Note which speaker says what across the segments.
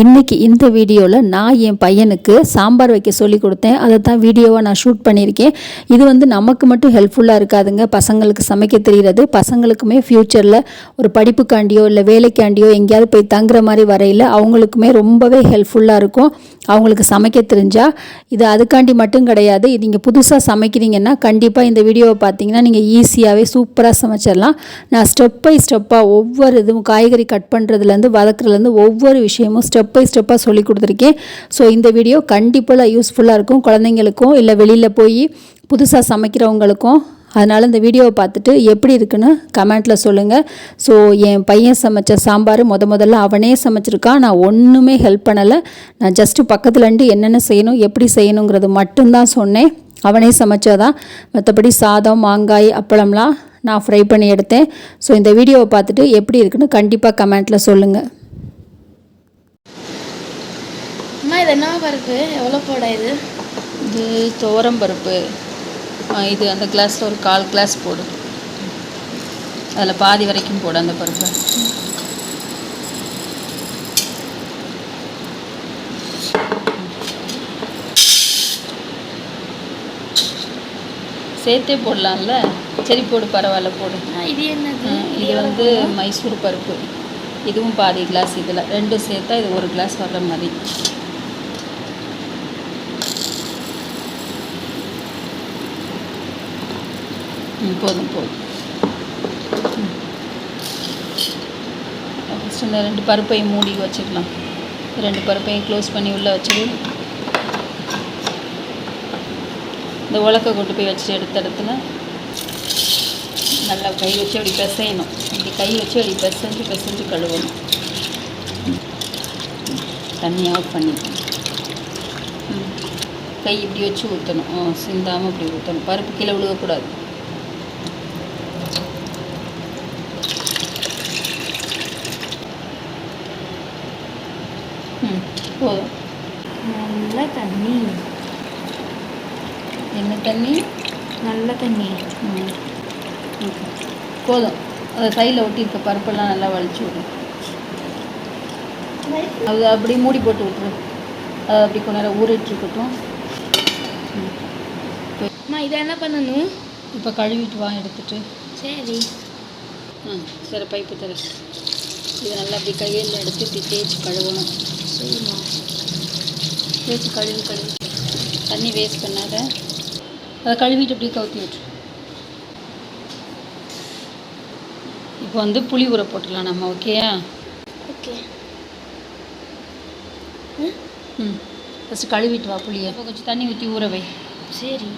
Speaker 1: இன்றைக்கி இந்த வீடியோவில் நான் என் பையனுக்கு சாம்பார் வைக்க சொல்லி கொடுத்தேன். அதை தான் வீடியோவாக நான் ஷூட் பண்ணியிருக்கேன். இது வந்து நமக்கு மட்டும் ஹெல்ப்ஃபுல்லாக இருக்காதுங்க. பசங்களுக்கு சமைக்க தெரிகிறது. பசங்களுக்குமே ஃப்யூச்சரில் ஒரு படிப்புக்காண்டியோ இல்லை வேலைக்காண்டியோ எங்கேயாவது போய் தங்குற மாதிரி வரையில் அவங்களுக்குமே ரொம்பவே ஹெல்ப்ஃபுல்லாக இருக்கும். அவங்களுக்கு சமைக்க தெரிஞ்சால் இது அதுக்காண்டி மட்டும் கிடையாது. இது நீங்கள் புதுசாக சமைக்கிறீங்கன்னா கண்டிப்பாக இந்த வீடியோவை பார்த்தீங்கன்னா நீங்கள் ஈஸியாகவே சூப்பராக சமைச்சிடலாம். நான் ஸ்டெப் பை ஸ்டெப்பாக ஒவ்வொரு இதுவும் காய்கறி கட் பண்ணுறதுலேருந்து வதக்குறதுலேருந்து ஒவ்வொரு விஷயமும் ஸ்டெப் பை ஸ்டெப்பாக சொல்லி கொடுத்துருக்கேன். ஸோ இந்த வீடியோ கண்டிப்பாக யூஸ்ஃபுல்லாக இருக்கும் குழந்தைங்களுக்கும் இல்லை வெளியில் போய் புதுசாக சமைக்கிறவங்களுக்கும். அதனால் இந்த வீடியோவை பார்த்துட்டு எப்படி இருக்குன்னு கமெண்ட்டில் சொல்லுங்கள் ஸோ என் பையன் சமைச்ச சாம்பார் முத முதல்ல அவனே சமைச்சிருக்கான். நான் ஒன்றுமே ஹெல்ப் பண்ணலை. நான் ஜஸ்ட்டு பக்கத்துலேருந்து என்னென்ன செய்யணும் எப்படி செய்யணுங்கிறது மட்டும்தான் சொன்னேன். அவனே சமைச்சதான் மற்றபடி சாதம் மாங்காய் அப்பளம்லாம் நான் ஃப்ரை பண்ணி எடுத்தேன். ஸோ இந்த வீடியோவை பார்த்துட்டு எப்படி இருக்குன்னு கண்டிப்பாக கமெண்ட்டில் சொல்லுங்கள்
Speaker 2: இது என்ன பருப்பு எவ்வளோ போட இது?
Speaker 1: இது துவரம் பருப்பு. இது அந்த கிளாஸில் ஒரு கால் கிளாஸ் போடு. அதில் பாதி வரைக்கும் போடு அந்த பருப்பை. சேர்த்தே போடலாம்ல? சரி போடு பரவாயில்ல போடு.
Speaker 2: இது என்னது?
Speaker 1: இது வந்து மைசூர் பருப்பு. இதுவும் பாதி கிளாஸ் இதில். ரெண்டும் சேர்த்தா இது ஒரு கிளாஸ் வர்ற மாதிரி. போதும் போதும். ஃபஸ்ட் இந்த ரெண்டு பருப்பையும் மூடி வச்சுக்கலாம். ரெண்டு பருப்பையும் க்ளோஸ் பண்ணி உள்ளே வச்சுடு இந்த உலக்கை கொண்டு போய் வச்சு எடுத்த இடத்துல நல்லா கை வச்சு அப்படி பிசையணும். இப்படி கை வச்சு அப்படி பிசைஞ்சு பிசைஞ்சு கழுவணும். தண்ணியாக தண்ணி ஆஃப் பண்ணிக்கணும். கை இப்படி வச்சு ஊற்றணும் ஆ சிந்தாமல் இப்படி ஊற்றணும் பருப்பு கீழே விழுகக்கூடாது. போதும்
Speaker 2: நல்ல தண்ணி.
Speaker 1: என்ன தண்ணி?
Speaker 2: நல்ல தண்ணி.
Speaker 1: போதும். அதை கையில் ஒட்டியிருக்க பருப்பெல்லாம் நல்லா வலிச்சு விடும் அது அப்படியே மூடி போட்டு விட்ரு அது அப்படி கொஞ்ச நேரம் ஊறிட்டு இருக்கட்டும்.
Speaker 2: அம்மா இதை என்ன பண்ணணும்?
Speaker 1: இப்போ கழுவிட்டு வா எடுத்துட்டு.
Speaker 2: சரி.
Speaker 1: ம். சரி பைப்பு தர இது நல்லா அப்படி கையில் எடுத்து இப்படி தேய்ச்சி கழுவணும்.
Speaker 2: சரிம்மா
Speaker 1: தேய்ச்சி கழுவி கழுவி. தண்ணி வேஸ்ட் பண்ணாத. அதை கழுவிட்டு அப்படியே கவுத்தி விட்டுரு. இப்போ வந்து புளி ஊற போட்டுடலாம் நம்ம ஓகேயா
Speaker 2: ஓகே
Speaker 1: ம். ஃபஸ்ட்டு கழுவிட்டு வா புளியை. கொஞ்சம் தண்ணி ஊற்றி ஊற வை.
Speaker 2: சரி.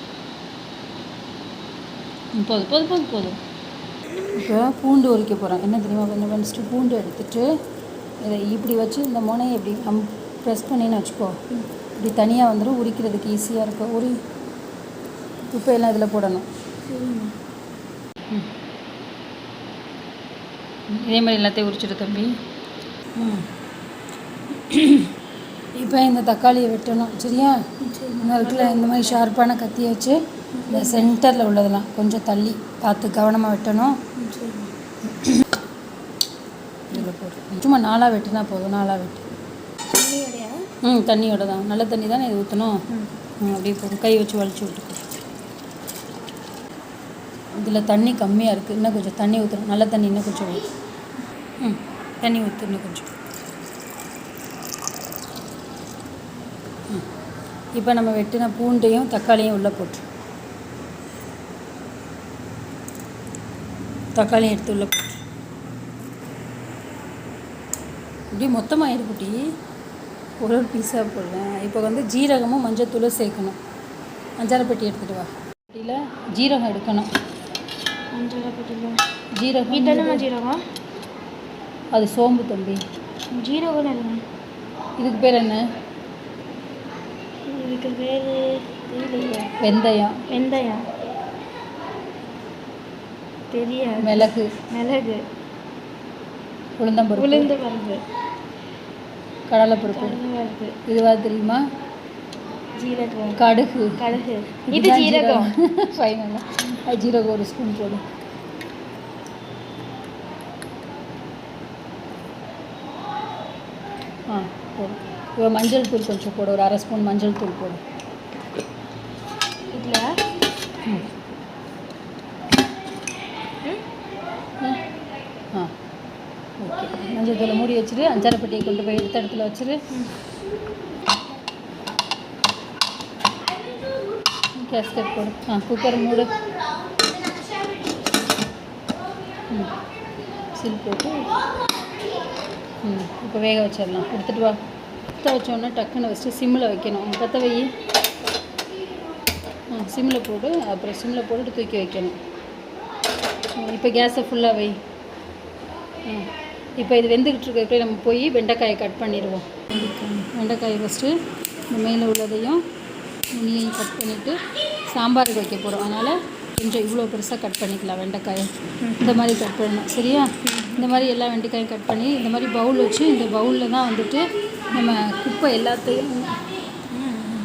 Speaker 1: போதும் போதும் போதும் போதும். இப்போ பூண்டு உரிக்க போகிறோம் என்ன தெரியுமா கொஞ்சம் ஃபஸ்ட்டு பூண்டு எடுத்துட்டு இதை இப்படி வச்சு இந்த முனையை இப்படி நம் ப்ரெஸ் பண்ணின்னு வச்சுக்கோ. இப்படி தனியாக வந்துடும் உரிக்கிறதுக்கு ஈஸியாக இருக்கும் உரி. உப்பு எல்லாம் இதில் போடணும். இதே மாதிரி எல்லாத்தையும் உரிச்சிடு தம்பி. ம். இப்போ இந்த தக்காளியை வெட்டணும். சரியா? இருக்குல்ல இந்த மாதிரி ஷார்ப்பான கத்தியை வச்சு இந்த சென்டரில் உள்ளதெல்லாம் கொஞ்சம் தள்ளி பார்த்து கவனமாக வெட்டணும்.
Speaker 2: சரிம்மா
Speaker 1: இதில் போட்டு சும்மா நாளாக வெட்டினா போதும் நாளாக வெட்டு. ம் தண்ணியோட தான். நல்ல தண்ணி தானே இது ஊற்றணும் அப்படியே போதும். கை வச்சு வலிச்சு விட்டுக்கோ இதில் தண்ணி கம்மியாக இருக்குது இன்னும் கொஞ்சம் தண்ணி ஊற்றணும் நல்ல தண்ணி இன்னும் கொஞ்சம் ஊற்று ம் தண்ணி ஊற்று இன்னும் கொஞ்சம். இப்போ நம்ம வெட்டின பூண்டையும் தக்காளியும் உள்ளே போட்டு. தக்காளியும் எடுத்து உள்ளே போட்டு. இப்படி மொத்தமாக இருக்குட்டி ஒரு ஒரு பீஸாக போடுவேன். இப்போ வந்து ஜீரகமும் மஞ்சத்தூளும் சேர்க்கணும். மஞ்சார பெட்டி எடுத்துகிட்டு வா. பெட்டியில் ஜீரகம் எடுக்கணும்.
Speaker 2: மஞ்சள் போட்டுல
Speaker 1: ஜீரகம்
Speaker 2: இதெல்லாம் ஜீரகம்?
Speaker 1: அது சோம்பு தம்பி.
Speaker 2: ஜீரகம் இல்லைங்க
Speaker 1: இதுக்கு பேர் என்ன?
Speaker 2: இதுக்கு பேர்
Speaker 1: வெந்தயம்.
Speaker 2: வெந்தயம். தெரியாது.
Speaker 1: மிளகு.
Speaker 2: மிளகு.
Speaker 1: உளுந்தம்பருப்பு.
Speaker 2: உளுந்து பருப்பு
Speaker 1: கடலைப்பருப்பு.
Speaker 2: கடலை பருப்பு
Speaker 1: இதுவா தெரியுமா?
Speaker 2: ஜீரகம்.
Speaker 1: கடுகு.
Speaker 2: கடுகு. இது ஜீரகம்.
Speaker 1: ஃபைனலாக ஜீரகம் ஒரு ஸ்பூன் போடு. ஆ போடு. மஞ்சள் தூள் கொஞ்சம் போடு. ஒரு அரை ஸ்பூன் மஞ்சள் தூள் போடு
Speaker 2: இதில்
Speaker 1: ம் ம். ஆ ஓகே மஞ்சள் தூளை மூடி வச்சிரு அஞ்சாரப்பட்டியை கொண்டு போய் எடுத்த இடத்துல வச்சிரு. கேஸ்கட் போடு. ஆ குக்கர் மூடு. ம் சில் போட்டு. ம் இப்போ வேக வச்சிடலாம். எடுத்துகிட்டு வா. பற்ற வச்சோன்னே டக்குன்னு வச்சுட்டு சிம்மில் வைக்கணும். பற்ற வை. ஆ சிம்மில் போட்டு அப்புறம் சிம்மில் போட்டுட்டு தூக்கி வைக்கணும். இப்போ கேஸை ஃபுல்லாக வை. ஆ. இப்போ இது வெந்துக்கிட்டு இருக்க. எப்படி நம்ம போய் வெண்டைக்காயை கட் பண்ணிடுவோம். வெண்டைக்காயை ஃபஸ்ட்டு இந்த மேலே உள்ளதையும் நுனியையும் கட் பண்ணிவிட்டு சாம்பாருக்கு வைக்க போகிறோம் அதனால் கொஞ்சம் இவ்வளோ பெருசாக கட் பண்ணிக்கலாம் வெண்டைக்காயை. இந்த மாதிரி கட் பண்ணணும். சரியா? இந்த மாதிரி எல்லா வெண்டைக்காயும் கட் பண்ணி இந்த மாதிரி பவுல் வச்சு இந்த பவுலில் தான் வந்துட்டு நம்ம குப்பை எல்லாத்தையும்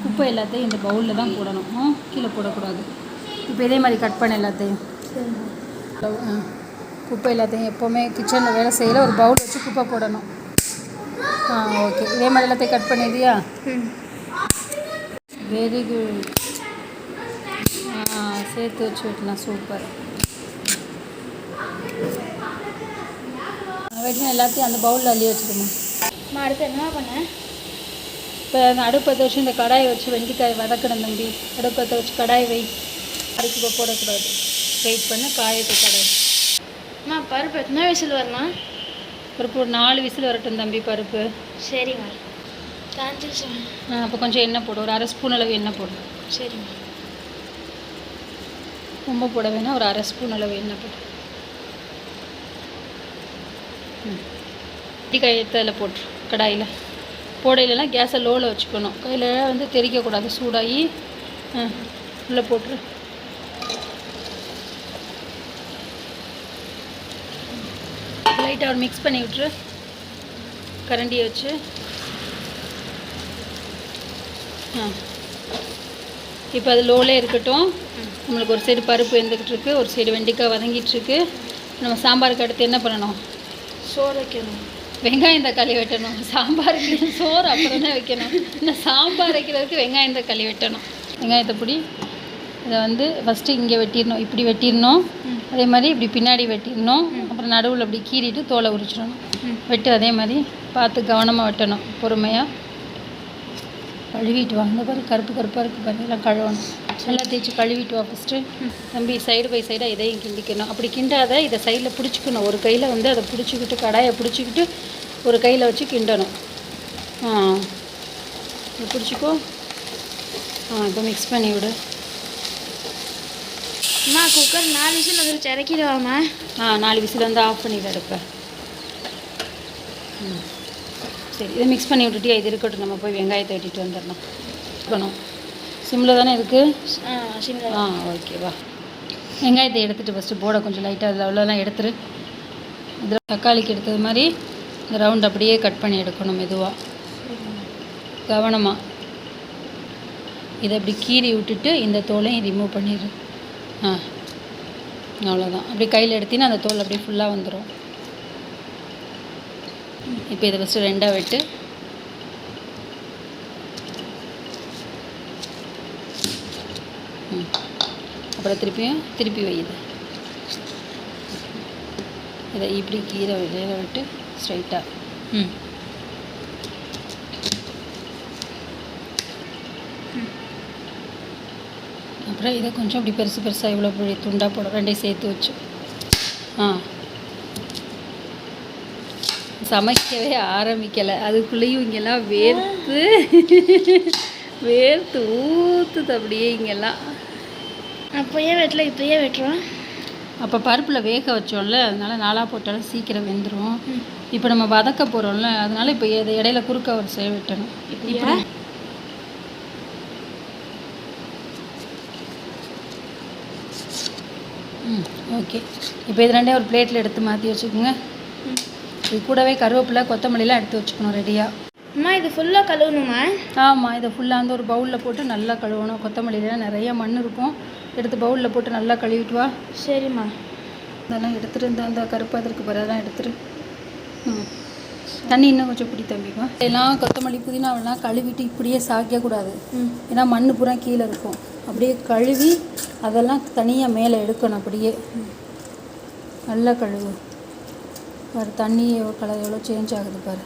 Speaker 1: குப்பை எல்லாத்தையும் இந்த பவுலில் தான் போடணும். கீழே போடக்கூடாது. இப்போ இதே மாதிரி கட் பண்ண எல்லாத்தையும். ஆ, குப்பை எல்லாத்தையும் எப்போவுமே கிச்சனில் வேலை செய்யல ஒரு பவுல் வச்சு குப்பை போடணும். ஆ ஓகே இதே மாதிரி எல்லாத்தையும் கட் பண்ணிடுறியா வெரி குட் ஆ சேர்த்து வச்சு வெட்டலாம். சூப்பர் வெட்டின எல்லாத்தையும் அந்த பவுலில் அள்ளி வச்சுக்கணும்
Speaker 2: அம்மா அடுத்து என்ன பண்ணேன்
Speaker 1: இப்போ அந்த அடுப்பத்தை வச்சு இந்த கடாயை வச்சு வெண்டைக்காய் வதக்கணும் தம்பி. அடுப்பத்தை வச்சு கடாய் வை. இப்போ போடக்கூடாது. வெயிட் பண்ண காயத்தை கடாய்
Speaker 2: அம்மா பருப்பு எத்தனை விசில் வரணும்?
Speaker 1: பருப்பு ஒரு நாலு விசில் வரட்டும் தம்பி பருப்பு.
Speaker 2: சரிம்மா. காஞ்சிருச்சுமா
Speaker 1: ஆ, அப்போ கொஞ்சம் எண்ணெய் போடு. ஒரு அரை ஸ்பூன் அளவு எண்ணெய் போடு.
Speaker 2: சரிம்மா.
Speaker 1: ரொம்ப போட வேணாம். ஒரு அரை ஸ்பூன் அளவு எண்ணெய் போடு. ம். எடுத்து அதில் போட்டு கடாயில். போடையிலலாம் கேஸை லோவில் வச்சுக்கணும். கையில் வந்து தெறிக்கக்கூடாது. சூடாகி உள்ளே போட்டுரு. லைட்டாக ஒரு மிக்ஸ் பண்ணி விட்ரு கரண்டியை வச்சு. இப்போ அது லோலே இருக்கட்டும். நம்மளுக்கு ஒரு சைடு பருப்பு வெந்துக்கிட்டு இருக்கு ஒரு சைடு வெண்டைக்காய் வதங்கிட்டு இருக்கு. நம்ம சாம்பாருக்கு அடுத்து என்ன பண்ணணும்?
Speaker 2: சோறு வைக்கணும்.
Speaker 1: வெங்காயம் தக்காளி வெட்டணும். சாம்பாருக்கு சோறு அப்புறம் தான் வைக்கணும். இன்னும் சாம்பார் வைக்கிறதுக்கு வெங்காயம் தக்காளி வெட்டணும். வெங்காயத்தை பொடி இதை வந்து ஃபஸ்ட்டு இங்கே வெட்டிடணும் இப்படி வெட்டிடணும். அதே மாதிரி இப்படி பின்னாடி வெட்டிடணும். அப்புறம் நடுவில் அப்படி கீறிட்டு தோலை உரிச்சிடணும். வெட்டு அதே மாதிரி பார்த்து கவனமாக வெட்டணும். பொறுமையாக கழுவிட்டு வா இந்த பாரு கருப்பு கருப்பாக இருக்குது பாரு எல்லாம் கழுவணும். நல்லா தேய்ச்சி கழுவிட்டு வா ஃபஸ்ட்டு தம்பி சைடு பை சைடாக இதையும் கிண்டிக்கணும். அப்படி கிண்டாத இதை சைடில் பிடிச்சிக்கணும். ஒரு கையில் வந்து அதை பிடிச்சிக்கிட்டு கடாயை பிடிச்சிக்கிட்டு ஒரு கையில் வச்சு கிண்டணும். ஆ. பிடிச்சிக்கோ. ஆ இப்போ மிக்ஸ் பண்ணி விடு.
Speaker 2: அம்மா குக்கர் நாலு விசில் வந்துருச்சு இறக்கிடுவாம்மா
Speaker 1: ஆ நாலு விசில் வந்து ஆஃப் பண்ணிடு அடுப்பை. ம். சரி இதை மிக்ஸ் பண்ணி விட்டுட்டியா? இது இருக்கட்டும் நம்ம போய் வெங்காயத்தை வெட்டிட்டு வந்துடணும் இருக்கணும். சிம்மில் தானே இருக்குது
Speaker 2: ஆ
Speaker 1: ஓகேவா வெங்காயத்தை எடுத்துட்டு ஃபஸ்ட்டு போட கொஞ்சம் லைட்டாக அதில் அவ்வளோலாம் எடுத்துரு. இதில் தக்காளிக்கு எடுத்தது மாதிரி இந்த ரவுண்ட் அப்படியே கட் பண்ணி எடுக்கணும் மெதுவாக கவனமாக இதை அப்படி கீறி விட்டுட்டு இந்த தோலையும் ரிமூவ் பண்ணிடு. ஆ. அவ்வளோதான் அப்படி கையில் எடுத்தீங்கன்னா அந்த தோல் அப்படியே ஃபுல்லாக வந்துடும் இப்போ இதை ஃபஸ்ட்டு ரெண்டாக வெட்டு. ம். அப்புறம் திருப்பியும் திருப்பி வையுது இதை. இப்படி கீரை வேக விட்டு ஸ்ட்ரைட்டாக ம். அப்புறம் இதை கொஞ்சம் இப்படி பெருசு பெருசாக இவ்வளோ பெரிய துண்டாக போடும் ரெண்டையும் சேர்த்து வச்சு. ஆ. சமைக்கவே ஆரம்பிக்கலை. அதுக்குள்ளேயும் இங்கெல்லாம் வேர்த்து வேர்த்து ஊற்றுது அப்படியே இங்கெல்லாம்.
Speaker 2: அப்போயே வெட்டல இப்போயே வெட்டுறோம்.
Speaker 1: அப்போ பருப்பில் வேக வச்சோம்ல அதனால நாளாக போட்டாலும் சீக்கிரம் வெந்துடும் இப்போ நம்ம வதக்க போகிறோம்ல அதனால இப்போ இதை இடையில குறுக்க ஒரு சேவ் விட்டணும்.
Speaker 2: இப்படியா?
Speaker 1: ம் ஓகே. இப்போ இது ரெண்டே ஒரு பிளேட்டில் எடுத்து மாற்றி வச்சுக்கோங்க. இது கூடவே கருவேப்பிலை கொத்தமல்லிலாம் எடுத்து வச்சுக்கணும் ரெடியாக
Speaker 2: அம்மா இது ஃபுல்லாக கழுவணுமா?
Speaker 1: ஆமாம் இதை ஃபுல்லாக வந்து ஒரு பவுலில் போட்டு நல்லா கழுவணும். கொத்தமல்லியில் நிறைய மண் இருக்கும். எடுத்து பவுலில் போட்டு நல்லா கழுவிட்டு வா.
Speaker 2: சரிம்மா.
Speaker 1: அதெல்லாம் எடுத்துட்டு இந்த அந்த கருப்பு அதற்கு பிறகு அதெல்லாம் எடுத்துரு. ம். தண்ணி இன்னும் கொஞ்சம் பிடி தம்பிப்பா எல்லாம் கொத்தமல்லி புதினாவெல்லாம் கழுவிட்டு இப்படியே சாய்க்கக்கூடாது ஏன்னா மண் பூரா கீழே இருக்கும். அப்படியே கழுவி அதெல்லாம் தனியாக மேலே எடுக்கணும் அப்படியே. நல்லா கழுவு. பாரு தண்ணி கலர் எவ்வளோ சேஞ்ச் ஆகுது பாரு.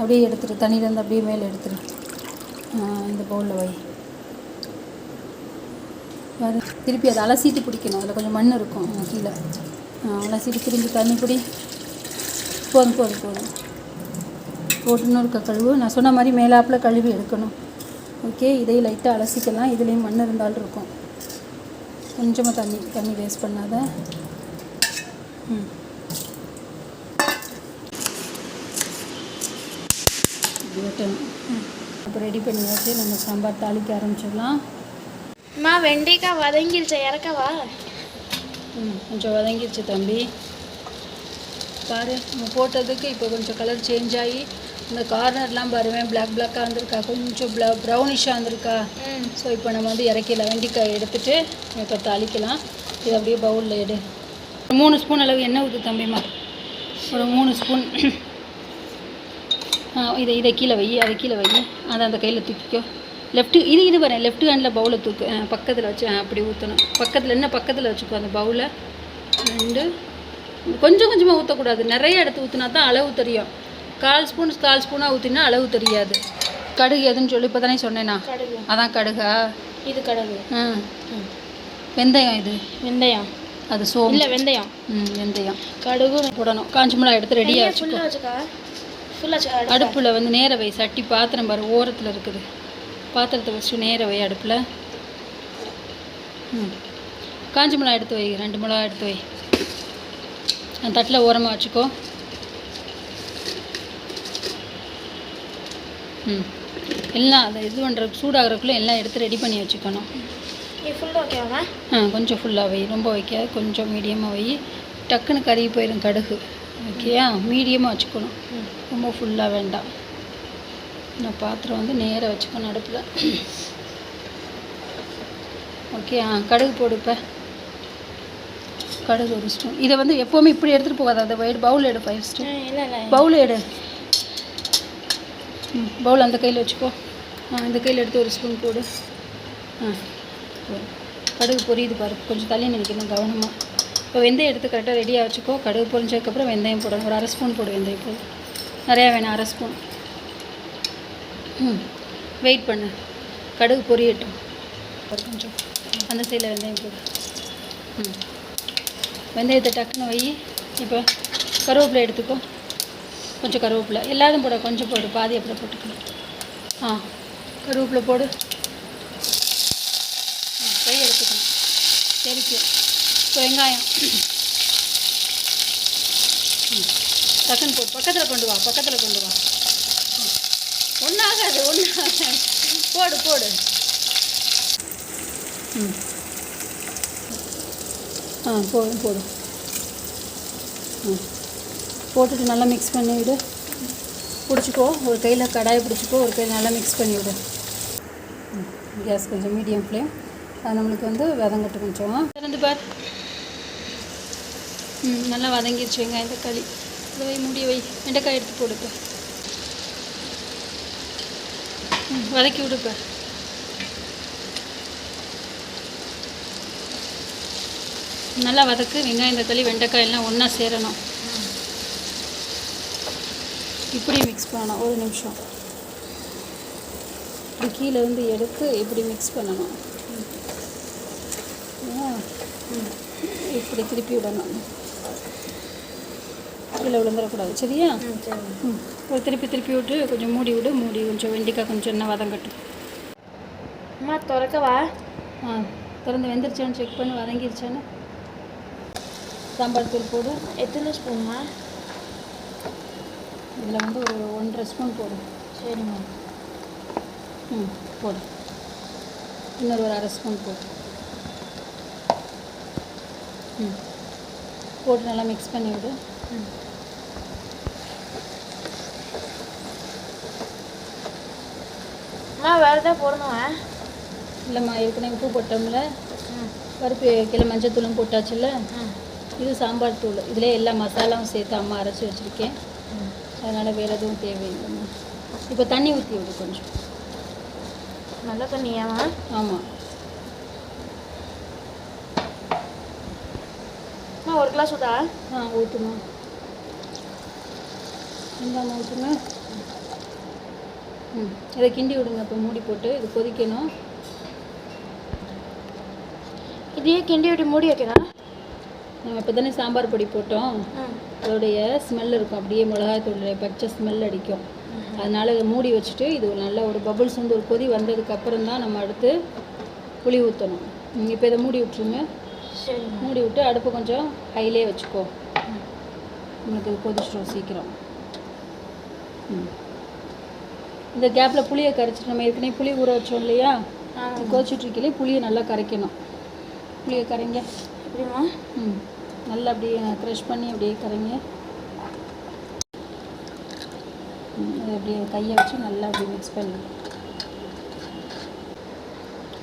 Speaker 1: அப்படியே எடுத்துரு. தண்ணியிலேருந்து அப்படியே மேலே எடுத்துரு. இந்த பவுலில் வை. பாரு திருப்பி அதை அலசிட்டு பிடிக்கணும். அதில் கொஞ்சம் மண் இருக்கும். கீழே. அலசிட்டு திரும்பி தண்ணி பிடி. போதும் போதும் போதும். போட்டுன்னு இருக்க கழுவு. நான் சொன்ன மாதிரி மேலாப்பில் கழுவி எடுக்கணும். ஓகே இதையும் லைட்டாக அலசிக்கலாம். இதுலேயும் மண் இருந்தாலும் இருக்கும். கொஞ்சமாக தண்ணி தண்ணி வேஸ்ட் பண்ணாத. ம். வெட்டணும். அப்போ ரெடி பண்ணியாச்சு நம்ம சாம்பார் தாளிக்க ஆரம்பிச்சிடலாம்.
Speaker 2: அம்மா வெண்டைக்காய் வதங்கிருச்சு? இறக்கவா?
Speaker 1: ம் கொஞ்சம் வதங்கிருச்சு தம்பி. பாரு நம்ம போட்டதுக்கு இப்போ கொஞ்சம் கலர் சேஞ்ச் ஆகி இந்த கார்னர்லாம் பாருவேன் பிளாக் பிளாக்காக இருந்திருக்கா கொஞ்சம் ப்ள ப்ரௌனிஷாக இருந்திருக்கா.
Speaker 2: ம்.
Speaker 1: ஸோ இப்போ நம்ம வந்து இறக்கிடலாம் வெண்டைக்காய் எடுத்துட்டு இப்போ தாளிக்கலாம். இது அப்படியே பவுலில் எடு. மூணு ஸ்பூன் அளவு எண்ணெய் ஊற்று தம்பிம்மா. ஒரு மூணு ஸ்பூன் இதை இதை கீழே வை அதை கீழே வை. அதை அந்த கையில் தூக்கிக்கோ. லெஃப்ட்டு இது இது வரேன் லெஃப்ட் ஹேண்டில் பவுலை தூக்கு பக்கத்தில் வச்சு அப்படி ஊற்றணும் பக்கத்தில் என்ன பக்கத்தில் வச்சுக்கோ அந்த பவுலை ரெண்டு கொஞ்சம் கொஞ்சமாக ஊற்றக்கூடாது நிறைய எடுத்து ஊற்றினா தான் அளவு தெரியும். கால் ஸ்பூன் கால் ஸ்பூனாக ஊற்றினா அளவு தெரியாது. கடுகு எதுன்னு சொல்லி இப்போ தானே சொன்னேனா?
Speaker 2: கடுகு.
Speaker 1: அதான் கடுகா?
Speaker 2: இது கடுகு.
Speaker 1: ஆ. வெந்தயம் இது.
Speaker 2: வெந்தயம்.
Speaker 1: அது சோம்பு.
Speaker 2: இல்லை வெந்தயம்.
Speaker 1: ம் வெந்தயம்.
Speaker 2: கடுகு.
Speaker 1: போடணும். காஞ்சி மிளகா எடுத்து ரெடியாக வச்சுக்கோ. அடுப்பில் வந்து நேர வை. சட்டி பாத்திரம் பாரு ஓரத்தில் இருக்குது. பாத்திரத்தை வச்சுட்டு நேர வை அடுப்பில். ம். காஞ்சி மிளகா எடுத்து வை. ரெண்டு மிளகா எடுத்து வை. தட்டில் ஓரமாக வச்சுக்கோ. ம். எல்லாம் அதை இது பண்ணுற சூடாகிறதுக்குள்ளே எல்லாம் எடுத்து ரெடி பண்ணி வச்சுக்கணும். ஆ கொஞ்சம் ஃபுல்லாக வை. ரொம்ப வைக்காது கொஞ்சம் மீடியமாக வை. டக்குன்னு கருகி போயிடும் கடுகு. ஓகேயா மீடியமாக வச்சுக்கணும். ரொம்ப ஃபுல்லாக வேண்டாம். நான் பாத்திரம் வந்து நேராக வச்சுக்கணும் அடுப்பில். ஓகே ஆ? கடுகு போடு இப்போ. கடுகு ஒரு ஸ்பூன் இதை வந்து எப்போவுமே இப்படி எடுத்துகிட்டு போகாது அதை வைடு பவுல் எடு ஃபைவ் ஸ்டூன் பவுல் எடு. ம் பவுல் அந்த கையில் வச்சுக்கோ. ஆ இந்த கையில் எடுத்து ஒரு ஸ்பூன் போடு. ஆ. கடுகு பொரியுது பாரு. கொஞ்சம் தள்ளி நினைக்கணும் கவனமாக இப்போ வெந்தயம் எடுத்து கரெக்டாக ரெடியாக வச்சுக்கோ. கடுகு பொரிஞ்சதுக்கப்புறம் வெந்தயம் போடணும். ஒரு அரை ஸ்பூன் போடு வெந்தயம் போடு. நிறையா வேணாம் அரை ஸ்பூன் ம் வெயிட் பண்ணு. கடுகு பொரியட்டும். கொஞ்சம். அந்த சைடில் வெந்தயம் போடு. ம். வெந்தயத்தை டக்குன்னு வை. இப்போ கருவேப்பிலை எடுத்துக்கோ. கொஞ்சம் கருவேப்பிலை. எல்லாத்தையும் போட. கொஞ்சம் போடு. பாதி அப்புறம் போட்டுக்கணும். ஆ கருவேப்பிலை போடு. கை எடுத்துக்கணும். தெரிக்கும் இப்போ வெங்காயம். ம். டக்குன்னு போடு பக்கத்தில் கொண்டு வா. பக்கத்தில் கொண்டு வா. ஒன்றாகாது ஒன்றாகாது. போடு போடு. ஆ போதும் போதும். ம் போட்டுட்டு நல்லா மிக்ஸ் பண்ணி விடு. பிடிச்சிக்கோ ஒரு கையில் கடாயை பிடிச்சிக்கோ ஒரு கையில் நல்லா மிக்ஸ் பண்ணி விடு. ம், கேஸ் கொஞ்சம் மீடியம் ஃப்ளேம் அது நம்மளுக்கு வந்து வதங்கட்டு கொஞ்சம். திறந்து பார். ம் நல்லா வதங்கிடுச்சு வெங்காயம் தக்காளி இதை வை மூடி வை. வெண்டைக்காய் எடுத்து போடுப்ப ம் வதக்கி விடுப்பேன் நல்லா வதக்கு வெங்காயம் தக்காளி வெண்டைக்காய் எல்லாம் ஒன்றா சேரணும். இப்படி மிக்ஸ் பண்ணணும். ஒரு நிமிஷம். இப்படி கீழே இருந்து எடுத்து இப்படி மிக்ஸ் பண்ணணும். இப்படி திருப்பி விடணும். கீழே விழுந்துடக்கூடாது. சரியா?
Speaker 2: ம் சரி.
Speaker 1: ம். ஒரு திருப்பி திருப்பி விட்டு கொஞ்சம் மூடி விடு. மூடி கொஞ்சம் வெண்டைக்காய் கொஞ்சம் என்ன வதங்கட்டும்.
Speaker 2: அம்மா திறக்கவா?
Speaker 1: ஆ திறந்து வெந்துருச்சான்னு செக் பண்ணி. வதங்கிருச்சான்னு. சாம்பார் தூள் போடு.
Speaker 2: எத்தனை ஸ்பூன்மா
Speaker 1: இதில் வந்து ஒரு ஒன்றரை ஸ்பூன் போடு.
Speaker 2: சரிம்மா
Speaker 1: ம். போடு. இன்னொரு ஒரு அரை ஸ்பூன் போடு. ம் போட்டு நல்லா மிக்ஸ் பண்ணி விடு.
Speaker 2: ம். அம்மா வேறு எதாவது போடணுமா?
Speaker 1: இல்லைம்மா ஏற்கனவே உப்பு போட்டோம்ல. பருப்பு கிலோ மஞ்சத்தூளும் போட்டாச்சுல்ல.
Speaker 2: ம்.
Speaker 1: இது சாம்பார் தூள். இதில் எல்லா மசாலாவும் சேர்த்து அம்மா அரைச்சி வச்சுருக்கேன். அதனால் வேறு எதுவும் தேவையில்லைம்மா இப்போ தண்ணி ஊற்றி விடு கொஞ்சம்.
Speaker 2: நல்ல தண்ணியாமா
Speaker 1: ஆமாம்
Speaker 2: ஒரு கிளாஸ் ஊதா
Speaker 1: ஆ ஊற்றுமா இந்தாம்மா ஊற்றுங்க ம் இதை கிண்டி விடுங்க. இப்போ மூடி போட்டு இது கொதிக்கணும்.
Speaker 2: இதையே கிண்டி விட்டு மூடி வைக்கிறேன்
Speaker 1: நம்ம இப்போ தானே சாம்பார் பொடி போட்டோம். அதோடைய ஸ்மெல் இருக்கும். அப்படியே மிளகாய்த்தூளுடைய பச்சை ஸ்மெல் அடிக்கும். அதனால் இதை மூடி வச்சுட்டு இது ஒரு நல்ல ஒரு பபுள்ஸ் வந்து ஒரு கொதி வந்ததுக்கு அப்புறம் தான் நம்ம அடுத்து புளி ஊற்றணும் இப்போ இதை மூடி விட்ருங்க மூடி விட்டு அடுப்பு கொஞ்சம் ஹைலே வச்சுக்கோ. உங்களுக்கு கொதிச்சிடும் சீக்கிரம். ம். இந்த கேப்பில் புளியை கரைச்சிட்டு நம்ம ஏற்கனவே புளி ஊற வச்சோம் இல்லையா? இருக்கையிலே புளியை நல்லா கரைக்கணும். புளியை கரைங்க.
Speaker 2: எப்படிம்மா
Speaker 1: ம். நல்லா அப்படியே க்ரஷ் பண்ணி அப்படியே கரைங்க. அதை அப்படியே கையை வச்சு நல்லா அப்படியே மிக்ஸ் பண்ணி.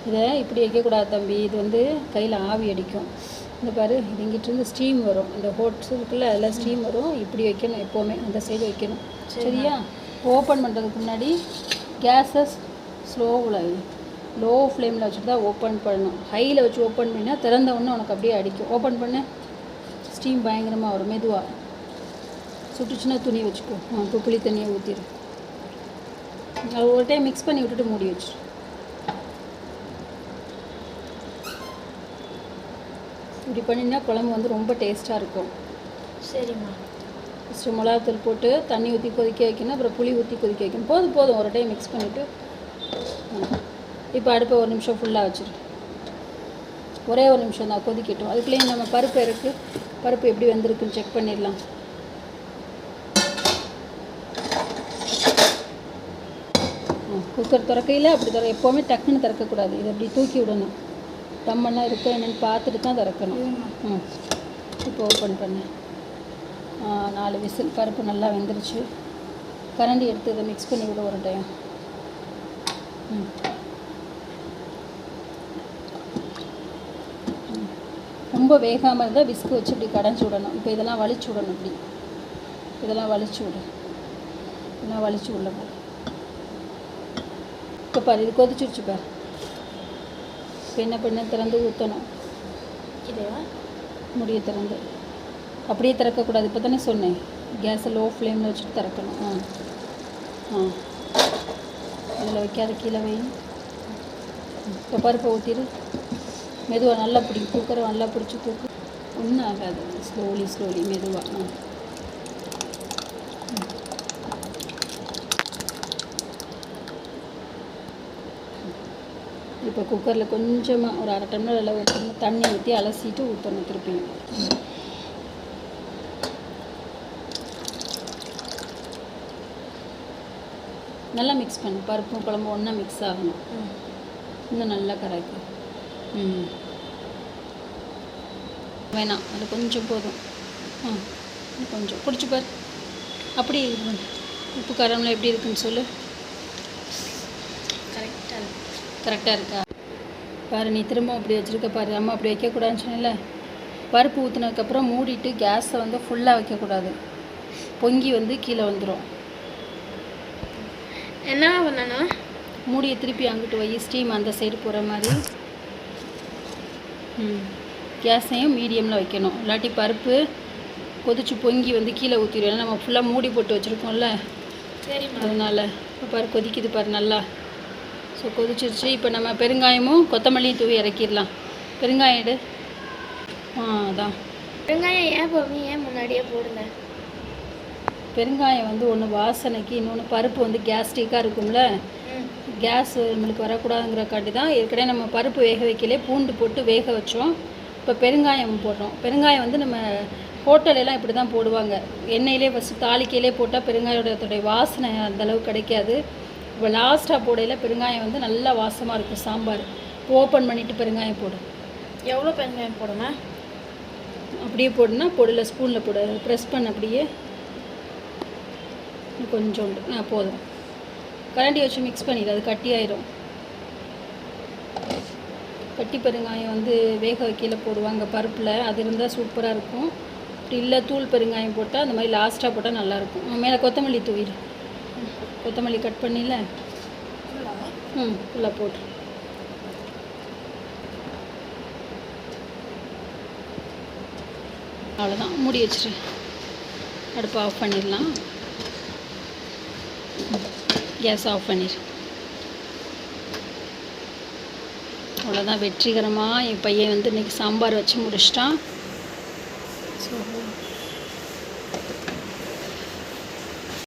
Speaker 1: இதை இப்படி வைக்கக்கூடாது தம்பி. இது வந்து கையில் ஆவி அடிக்கும். இந்த பாரு இது இங்கிட்டிருந்து ஸ்டீம் வரும். இந்த ஹோட்ஸ் இருக்குல்ல அதில் ஸ்டீம் வரும். இப்படி வைக்கணும் எப்போவுமே. அந்த சைடு வைக்கணும். சரியா? ஓப்பன் பண்ணுறதுக்கு முன்னாடி கேஸை ஸ்லோவில் லோ ஃப்ளேமில் வச்சுட்டு தான் ஓப்பன் பண்ணணும். ஹையில் வச்சு ஓப்பன் பண்ணினா திறந்த உடனே உனக்கு அப்படியே அடிக்கும். ஓப்பன் பண்ண. ஸ்டீம் பயங்கரமாக வரும் மெதுவாக சுட்டுச்சுன்னா துணி வச்சுக்கோ. இப்போ புளி தண்ணியை ஊற்றிடு அது ஒரு டைம் மிக்ஸ் பண்ணி விட்டுட்டு மூடி வச்சிரு. இப்படி பண்ணினா குழம்பு வந்து ரொம்ப டேஸ்ட்டாக இருக்கும்.
Speaker 2: சரிம்மா.
Speaker 1: ஃபஸ்ட்டு மிளகாத்தூள் போட்டு தண்ணி ஊற்றி கொதிக்க வைக்கணும். அப்புறம் புளி ஊற்றி கொதிக்க வைக்கணும். போதும் போதும். ஒரு டைம் மிக்ஸ் பண்ணிவிட்டு இப்போ அடுப்பை ஒரு நிமிஷம் ஃபுல்லாக வச்சிரு. ஒரே ஒரு நிமிஷம் தான் கொதிக்கட்டும். அதுக்குள்ளேயும் நம்ம பருப்பு இருக்கு. பருப்பு எப்படி வெந்திருக்குன்னு செக் பண்ணிடலாம். குக்கர் திறக்கையில் அப்படி திற எப்போவுமே டக்குன்னு திறக்கக்கூடாது. இதை அப்படி தூக்கி விடணும். தம்மெல்லாம் இருக்கா என்னன்னு பார்த்துட்டு தான் திறக்கணும். ம். இப்போ ஓப்பன் பண்ணு. நாலு விசில் பருப்பு நல்லா வெந்துருச்சு. கரண்டி எடுத்து இதை மிக்ஸ் பண்ணி விட ஒரு டைம் ம். ரொம்ப வேகாமல் இருந்தால் விஸ்கு வச்சு இப்படி கடைஞ்சி விடணும். இப்போ இதெல்லாம் வலிச்சு விடணும் இப்படி. இதெல்லாம் வலிச்சு விடு. இதெல்லாம் வலிச்சு உள்ள போ. இப்போ பாரு இது கொதிச்சிருச்சு பாரு. என்ன பண்ண? திறந்து ஊற்றணும்
Speaker 2: இதுவா
Speaker 1: முடிய திறந்து. அப்படியே திறக்கக்கூடாது இப்போ தானே சொன்னேன். கேஸை லோ ஃப்ளேமில் வச்சுட்டு திறக்கணும். ஆ. ஆ. இதில் வைக்காத கீழே வை. இப்போ பருப்பை ஊற்றிடு மெதுவாக நல்லா பிடி குக்கரை நல்லா பிடிச்சி தூக்கு. ஒன்றும் ஆகாது. ஸ்லோலி ஸ்லோலி மெதுவாக இப்போ குக்கரில் கொஞ்சமாக ஒரு அரை டம்ளர் அளவு டம்ளர் தண்ணி ஊற்றி அலசிட்டு ஊற்றணும் திருப்பியும் நல்லா மிக்ஸ் பண்ணு. பருப்பும் குழம்பும் ஒன்றா மிக்ஸ் ஆகணும். இன்னும் நல்லா கரைக்கும் வேணாம் அது கொஞ்சம் போதும். ஆ கொஞ்சம். பிடிச்சி பாரு. அப்படி. உப்பு காரம்லாம் எப்படி இருக்குன்னு சொல்லு.
Speaker 2: கரெக்டாக இருக்கு.
Speaker 1: கரெக்டாக இருக்கா? பாரு நீ திரும்ப அப்படி வச்சுருக்க பாரு. அம்மா அப்படி வைக்கக்கூடாதுன்னு சொன்னேன்ல. பருப்பு ஊற்றுனதுக்கப்புறம் மூடிட்டு கேஸை வந்து ஃபுல்லாக வைக்கக்கூடாது. பொங்கி வந்து கீழே வந்துடும்
Speaker 2: என்ன பண்ணணும்?
Speaker 1: மூடியை திருப்பி அங்கிட்டு வை. ஸ்டீம் அந்த சைடு போகிற மாதிரி. கேஸையும் மீடியமில் வைக்கணும். இல்லாட்டி பருப்பு கொதிச்சு பொங்கி வந்து கீழே ஊற்றிடும் ஏன்னா நம்ம ஃபுல்லாக மூடி போட்டு வச்சுருக்கோம்ல? அதனால் இப்போ பாரு கொதிக்குது பாரு நல்லா. ஸோ கொதிச்சிருச்சு. இப்போ நம்ம பெருங்காயமும் கொத்தமல்லியும் தூவி இறக்கிடலாம். பெருங்காயம் எடு. ஆ அதான்.
Speaker 2: வெங்காயம் ஏன் போடுங்க ஏன் முன்னாடியே போடுங்க
Speaker 1: பெருங்காயம் வந்து ஒன்று வாசனைக்கு இன்னொன்று பருப்பு வந்து கேஸ்ட்ரிக்காக இருக்கும்ல? கேஸ் நம்மளுக்கு வரக்கூடாதுங்கிறக்காண்டி தான் ஏற்கனவே நம்ம பருப்பு வேக வைக்கலே பூண்டு போட்டு வேக வச்சோம். இப்போ பெருங்காயம் போடுறோம். பெருங்காயம் வந்து நம்ம ஹோட்டல் எல்லாம் இப்படி தான் போடுவாங்க. எண்ணெயிலே ஃபஸ்ட்டு தாளிக்கையிலே போட்டால் பெருங்காயோடத்துடைய வாசனை அந்த அளவு கிடைக்காது. இப்போ லாஸ்ட்டாக போடையில் பெருங்காயம் வந்து நல்லா வாசமாக இருக்கும் சாம்பார். ஓப்பன் பண்ணிவிட்டு பெருங்காயம் போடு.
Speaker 2: எவ்வளோ பெருங்காயம் போடுமா
Speaker 1: அப்படியே போடுனா பொடியில் ஸ்பூனில் போடு. ப்ரெஸ் பண்ண அப்படியே கொஞ்சோண்டு. போதும். கரண்டி வச்சு மிக்ஸ் பண்ணிடு அது கட்டி ஆயிரும் கட்டி பெருங்காயம் வந்து வேக வைக்கையில் போடுவாங்க பருப்பில். அது இருந்தால் சூப்பராக இருக்கும். அப்படி இல்லை தூள் பெருங்காயம் போட்டால் அந்த மாதிரி லாஸ்ட்டாக போட்டால் நல்லாயிருக்கும் மேலே கொத்தமல்லி தூவிடு கொத்தமல்லி கட் பண்ணில? ம் ஃபுல்லாக போட்டு அவ்வளோதான் மூடி வச்சுரு. அடுப்பு ஆஃப் பண்ணிடலாம். கேஸ் ஆஃப் பண்ணிடு அவ்வளோதான் வெற்றிகரமாக என் பையன் வந்து இன்றைக்கி சாம்பார் வச்சு முடிச்சிட்டான். ஸோ